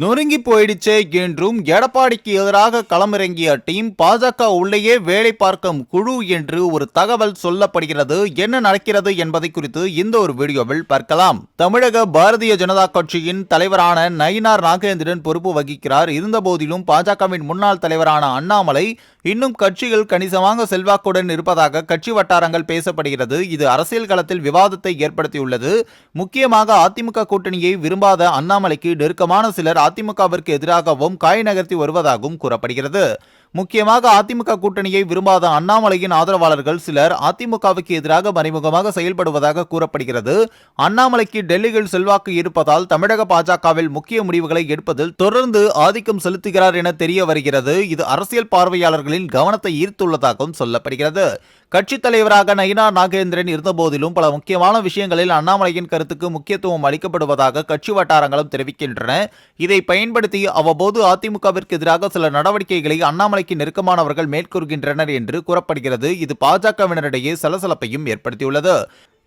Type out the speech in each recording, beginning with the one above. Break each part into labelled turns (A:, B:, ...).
A: நொறுங்கி போயிடுச்சே என்றும் எடப்பாடிக்கு எதிராக களமிறங்கிய டீம் பாஜக உள்ளேயே வேலை பார்க்கும் குழு என்று ஒரு தகவல் சொல்லப்படுகிறது. என்ன நடக்கிறது என்பதை குறித்து இந்த ஒரு வீடியோவில் பார்க்கலாம். தமிழக பாரதிய ஜனதா கட்சியின் தலைவரான நயினார் நாகேந்திரன் பொறுப்பு வகிக்கிறார். இருந்தபோதிலும் பாஜகவின் முன்னாள் தலைவரான அண்ணாமலை இன்னும் கட்சியில் கணிசமாக செல்வாக்குடன் இருப்பதாக கட்சி வட்டாரங்கள் பேசப்படுகிறது. இது அரசியல் களத்தில் விவாதத்தை ஏற்படுத்தியுள்ளது. முக்கியமாக அதிமுக கூட்டணியை விரும்பாத அண்ணாமலைக்கு நெருக்கமான சிலர் அதிமுகவிற்கு எதிராகவும் காய் நகர்த்தி வருவதாகவும் கூறப்படுகிறது. முக்கியமாக அதிமுக கூட்டணியை விரும்பாத அண்ணாமலையின் ஆதரவாளர்கள் சிலர் அதிமுகவுக்கு எதிராக மறைமுகமாக செயல்படுவதாக கூறப்படுகிறது. அண்ணாமலைக்கு டெல்லியில் செல்வாக்கு இருப்பதால் தமிழக பாஜகவில் முக்கிய முடிவுகளை எடுப்பதில் தொடர்ந்து ஆதிக்கம் செலுத்துகிறார் என தெரிய வருகிறது. இது அரசியல் பார்வையாளர்களின் கவனத்தை ஈர்த்துள்ளதாகவும் சொல்லப்படுகிறது. கட்சித் தலைவராக நயினா நாகேந்திரன் இருந்தபோதிலும் பல முக்கியமான விஷயங்களில் அண்ணாமலையின் கருத்துக்கு முக்கியத்துவம் அளிக்கப்படுவதாக கட்சி வட்டாரங்களும் தெரிவிக்கின்றன. இதை பயன்படுத்தி அவ்வப்போது அதிமுகவிற்கு எதிராக சில நடவடிக்கைகளை அண்ணாமலை அண்ணாமலைக்கு நெருக்கமானவர்கள் மேற்கூறுகின்றனர் என்று கூறப்படுகிறது. இது பாஜகவினரிடையே சலசலப்பையும் ஏற்படுத்தியுள்ளது.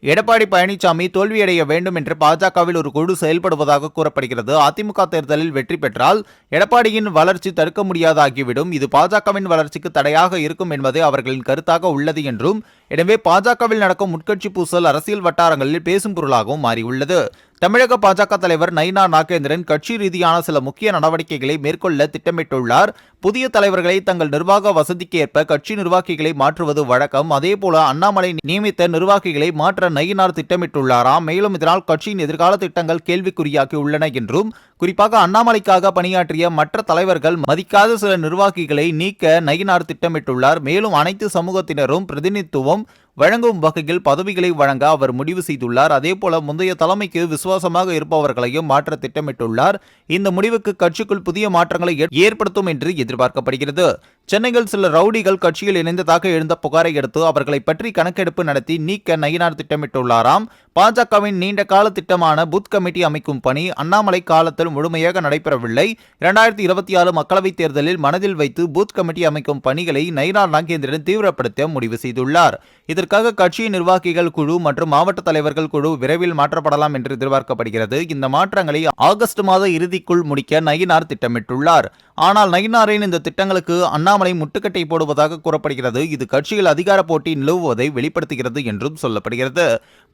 A: எடப்பாடி பழனிசாமி தோல்வியடைய வேண்டும் என்று பாஜகவில் ஒரு குழு செயல்படுவதாக கூறப்படுகிறது. அதிமுக தேர்தலில் வெற்றி பெற்றால் எடப்பாடியின் வளர்ச்சி தடுக்க முடியாதாகிவிடும். இது பாஜகவின் வளர்ச்சிக்கு தடையாக இருக்கும் என்பது அவர்களின் கருத்தாக உள்ளது என்றும் எனவே பாஜகவில் நடக்கும் உட்கட்சி பூசல் அரசியல் வட்டாரங்களில் பேசும் பொருளாகவும் மாறியுள்ளது. தமிழக பாஜக தலைவர் நயினா நாகேந்திரன் கட்சி ரீதியான சில முக்கிய நடவடிக்கைகளை மேற்கொள்ள திட்டமிட்டுள்ளார். புதிய தலைவர்களை தங்கள் நிர்வாக வசதிக்கு ஏற்ப கட்சி நிர்வாகிகளை மாற்றுவது வழக்கம். அதேபோல அண்ணாமலை நியமித்த நிர்வாகிகளை மாற்ற நயினார் திட்டமிட்டுள்ளாராம் மேலும் இதனால் கட்சியின் எதிர்கால திட்டங்கள் கேள்விக்குறியாகி உள்ளன என்றும் குறிப்பாக அண்ணாமலைக்காக பணியாற்றிய மற்ற தலைவர்கள் மதிக்காத சில நிர்வாகிகளை நீக்க நயினார் திட்டமிட்டுள்ளார். மேலும் அனைத்து சமூகத்தினரும் பிரதிநிதித்துவம் வழங்கும் வகையில் பதவிகளை வழங்க அவர் முடிவு செய்துள்ளார். அதேபோல முந்தைய தலைமைக்கு விசுவாசமாக இருப்பவர்களையும் மாற்ற திட்டமிட்டுள்ளார். இந்த முடிவுக்கு கட்சிக்குள் புதிய மாற்றங்களை ஏற்படுத்தும் என்று எதிர்பார்க்கப்படுகிறது. சென்னையில் சில ரவுடிகள் கட்சியில் இணைந்ததாக எழுந்த புகாரை அடுத்து அவர்களை பற்றி கணக்கெடுப்பு நடத்தி நீக்க நயினார் திட்டமிட்டுள்ளாராம். பாஜகவின் நீண்ட கால திட்டமான புத் கமிட்டி அமைக்கும் பணி அண்ணாமலை காலத்தில் முழுமையாக நடைபெறவில்லை. இரண்டாயிரத்தி இருபத்தி ஆறு மக்களவைத் தேர்தலில் மனதில் வைத்து பூத் கமிட்டி அமைக்கும் பணிகளை நயினார் நாகேந்திரன் தீவிரப்படுத்த முடிவு செய்துள்ளார். இதற்காக கட்சியின் நிர்வாகிகள் குழு மற்றும் மாவட்ட தலைவர்கள் குழு விரைவில் மாற்றப்படலாம் என்று எதிர்பார்க்கப்படுகிறது. இந்த மாற்றங்களை ஆகஸ்ட் மாத இறுதிக்குள் முடிக்க நயினார் திட்டமிட்டுள்ளார். ஆனால் நயினாரின் இந்த திட்டங்களுக்கு அண்ணா அண்ணாமலை முட்டுக்கட்டை போடுவதாக கூறப்படுகிறது. இது கட்சியில் அதிகார போட்டி நிலவுவதை வெளிப்படுத்துகிறது என்றும் சொல்லப்படுகிறது.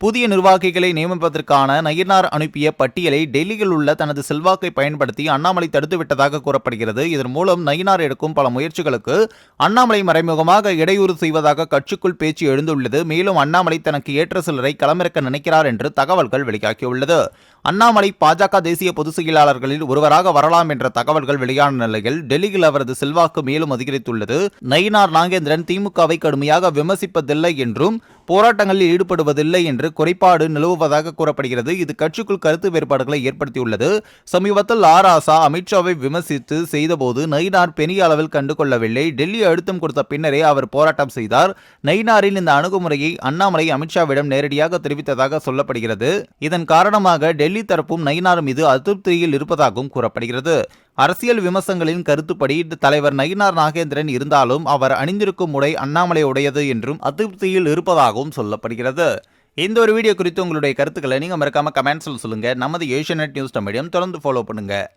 A: புதிய நிர்வாகிகளை நியமிப்பதற்கான நயினார் அனுப்பிய பட்டியலை டெல்லியில் உள்ள தனது செல்வாக்கை பயன்படுத்தி அண்ணாமலை தடுத்துவிட்டதாக கூறப்படுகிறது. இதன் மூலம் நயினார் எடுக்கும் பல முயற்சிகளுக்கு அண்ணாமலை மறைமுகமாக இடையூறு செய்வதாக கட்சிக்குள் பேச்சு எழுந்துள்ளது. மேலும் அண்ணாமலை தனக்கு ஏற்ற சிலரை களமிறக்க நினைக்கிறார் என்று தகவல்கள் வெளியாகியுள்ளது. அண்ணாமலை பாஜக தேசிய பொதுச் செயலாளர்களில் ஒருவராக வரலாம் என்ற தகவல்கள் வெளியான நிலையில் டெல்லியில் அவரது செல்வாக்கு மேலும் அதிக அதிகரித்துள்ளது. நயினார் நாகேந்திரன் திமுகவை கடுமையாக விமர்சிப்பதில்லை என்றும் போராட்டங்களில் ஈடுபடுவதில்லை என்று குறைபாடு நிலவுவதாக கூறப்படுகிறது. இது கட்சிக்குள் கருத்து வேறுபாடுகளை ஏற்படுத்தியுள்ளது. சமீபத்தில் ஆராசா அமித்ஷாவை விமர்சித்து செய்தபோது நயினார் பெரிய அளவில் கண்டுகொள்ளவில்லை. டெல்லி அழுத்தம் கொடுத்த பின்னரே அவர் போராட்டம் செய்தார். நயினாரின் இந்த அணுகுமுறையை அண்ணாமலை அமித்ஷாவிடம் நேரடியாக தெரிவித்ததாக சொல்லப்படுகிறது. இதன் காரணமாக டெல்லி தரப்பும் நயினார் மீது அதிருப்தியில் இருப்பதாகவும் கூறப்படுகிறது. அரசியல் விமர்சங்களின் கருத்துப்படி தலைவர் நயினார் நாகேந்திரன் இருந்தாலும் அவர் அணிந்திருக்கும் உடை அண்ணாமலை உடையது என்றும் அதிருப்தியில் இருப்பதாகவும் சொல்லப்படுகிறது. இந்த ஒரு வீடியோ குறித்து உங்களுடைய கருத்துக்களை நீங்கள் மறக்காம கமெண்ட்ஸில் சொல்லுங்க. நமது ஏஷியநெட் நியூஸ் மீடியம் தொடர்ந்து ஃபாலோ பண்ணுங்க.